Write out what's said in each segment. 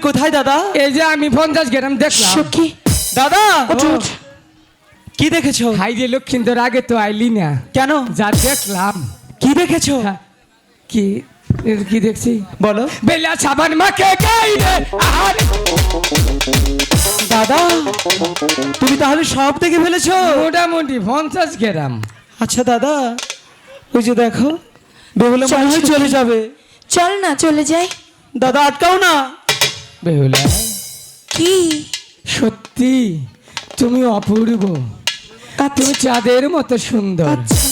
কোথায় দাদা? এই যে আমি পঞ্চাশ গ্রাম দেখলাম। সখী। দাদা। কি দেখেছ? হাই রে লক্ষ্মীন্দর আগে তো আইলি না। কেন? যা দেখলাম। কি দেখেছ? হ্যাঁ, কি কি দেখছি? বলো। বেলা সাবান মাকে গাই রে আর দাদা তুমি তাহলে সব দেখে ফেলেছো? মোটামুটি পঞ্চাশ গ্রাম। আচ্ছা দাদা ওই যে দেখো বেহুলা মনে হয় চলে যাবে। চল না চলে যাই। দাদা আটকাও না। বেহুলা। কি? সত্যি তুমি অপূর্ব। তুমি চাঁদের মতো সুন্দর। আচ্ছা।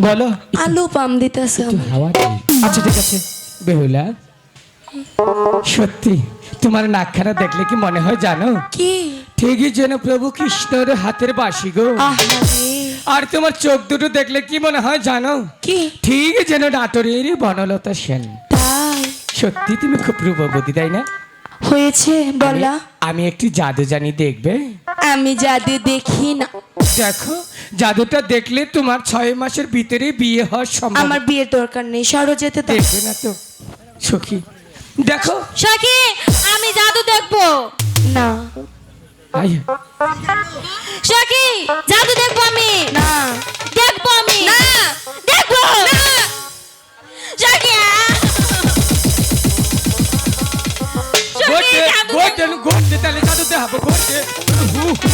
বলো আলু পাম দিতেছে হাওয়া আচ্ছা ঠিক আছে বেহুলা। সত্যি তোমার নাকখানা দেখলে কি মনে হয় জানো? কি? ঠিকই যেন প্রভু কৃষ্ণের হাতের বাসি গো। আর তোমার চোখ দুটো দেখলে কি মনে হয় জানো? কি? ঠিক যেন নাটোরের বনলতা সেন। সত্যি তুমি খুব রূপবতী তাই না? হয়েছে বলা আমি একটি জাদু জানি দেখবে? আমি জাদু দেখি না। দেখো জাদুটা দেখলে তোমার ছয় মাসের ভিতরে বিয়ে হওয়ার সম্ভব আমার বিয়ের দরকার নেই সরো যেতে দেখবে না তো? সখী দেখো। সখি আমি জাদু দেখব। না। সখি জাদু দেখব আমি। না। জাদু তাহলে জাদু দেখাবো গোটে হু হু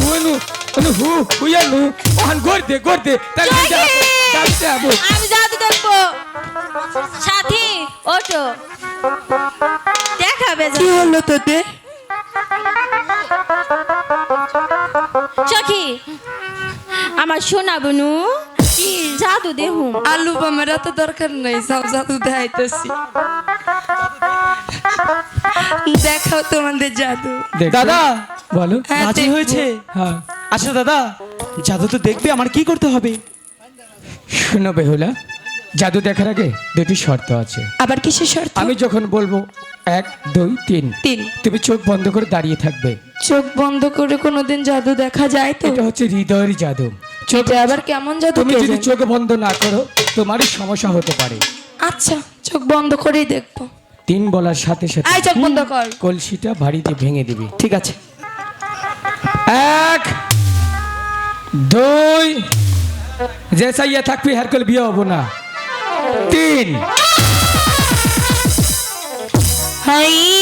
হুনু অনু হু হুয়ানু ওহান গোটে গোটে তাহলে সখী! দেখাবো জাদু দেখাবো আমি জাদু দেখব সাথী ওটো দেখাবে কি হলো তোদের সখি আমার সোনা বনু জাদু দেহুম আলু পামের এত দরকার নেই সব জাদু দেখাইতেছি দেখাও তোমাদের জাদু। দাদা! বলো। হ্যাঁ, রাজি হয়েছে? হ্যাঁ। আচ্ছা দাদা জাদু তো দেখবে আমার কি করতে হবে? শোনো বেহুলা জাদু দেখার আগে দুটি শর্ত আছে। আবার কিসের শর্ত? আমি যখন বলব এক দুই তিন তিন। তুমি চোখ বন্ধ করে দাঁড়িয়ে থাকবে। চোখ বন্ধ করে কোনোদিন জাদু দেখা যায় তো? এটা হচ্ছে হৃদয়ের জাদু। চোখ আবার কেমন জাদু তুমি যদি? চোখ বন্ধ না করো তোমারই সমস্যা হতে পারে। আচ্ছা চোখ বন্ধ করেই দেখব। তিন বলার সাথে সাথে আই চোখ বন্ধ কর। কলসিটা ভারিতে ভেঙে দিবি। ঠিক আছে। এক দুই যে সাইয়া থাকবি হার কল বিয়ে হব না। তিন। হাই।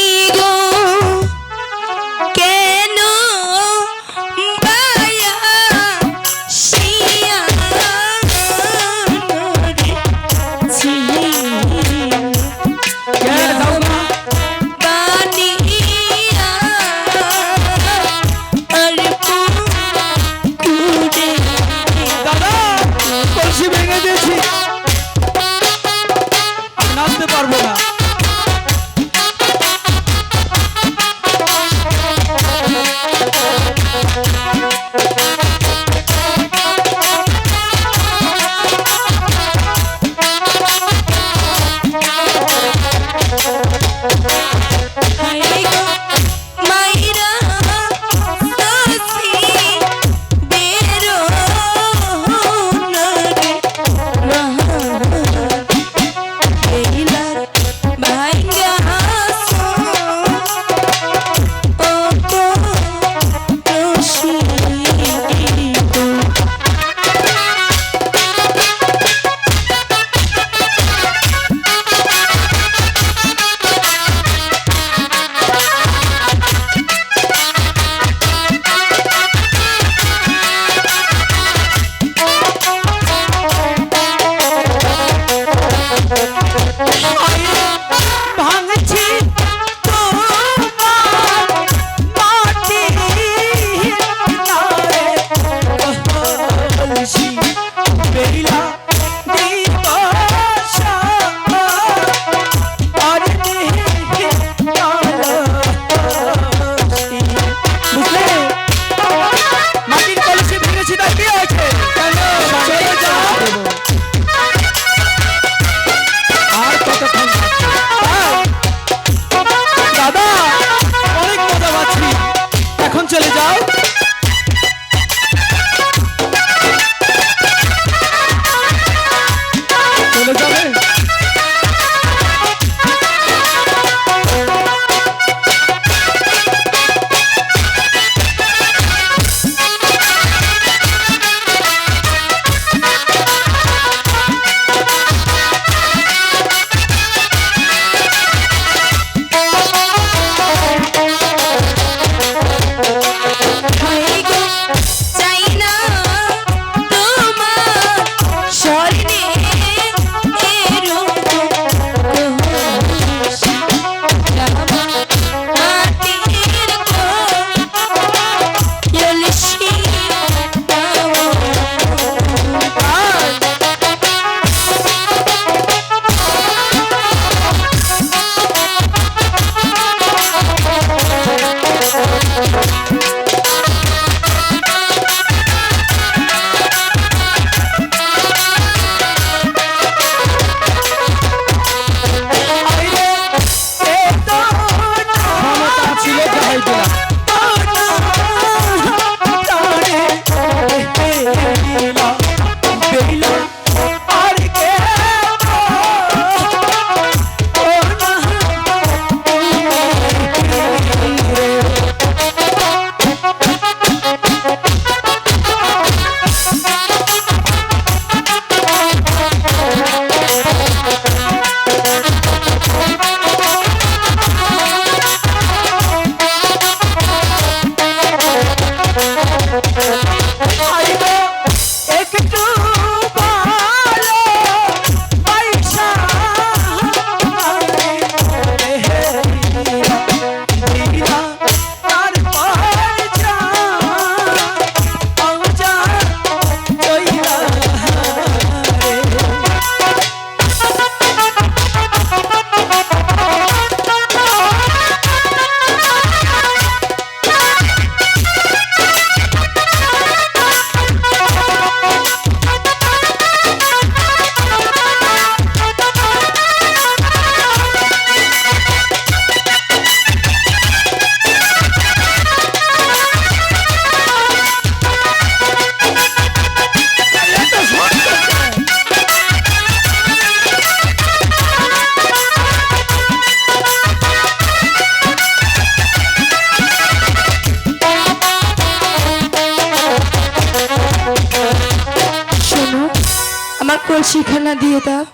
কলসিখানা দিয়ে দাও।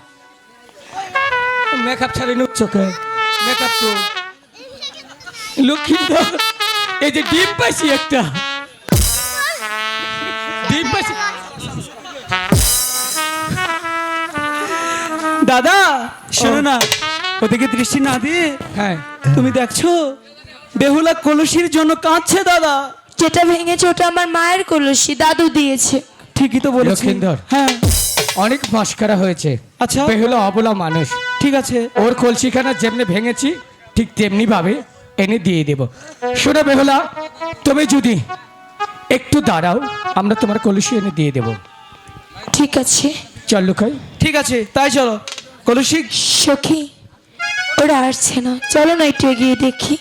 মেকআপ ছাড়ে নুক চোখে। মেকআপ তো। লক্ষ্মীন্দর এই যে ডিম পাইছি একটা। ডিম পাইছি। দাদা শোনো না। ওদিকে দৃষ্টি না দিয়ে হ্যাঁ। তুমি দেখছ? বেহুলা কলসির জন্য কাঁদছে দাদা। যেটা ভেঙেছে ওটা আমার মায়ের কলসি দাদু দিয়েছে। ঠিকই তো বলেছি। হ্যাঁ। অনেক মস্কারা হয়েছে। আচ্ছা। বেহুলা অবলা মানুষ। ঠিক আছে। ওর কলসিখানা যেমনি ভেঙেছি ঠিক তেমনি ভাবে এনে দিয়ে দেব। শোনো বেহলা তুমি যদি একটু দাঁড়াও আমরা তোমার কলসি এনে দিয়ে দেব। ঠিক আছে। চল লুকাই। ঠিক আছে তাই চলো। কলসি সখী ওরা আসছে না। চলো না একটু এগিয়ে দেখি।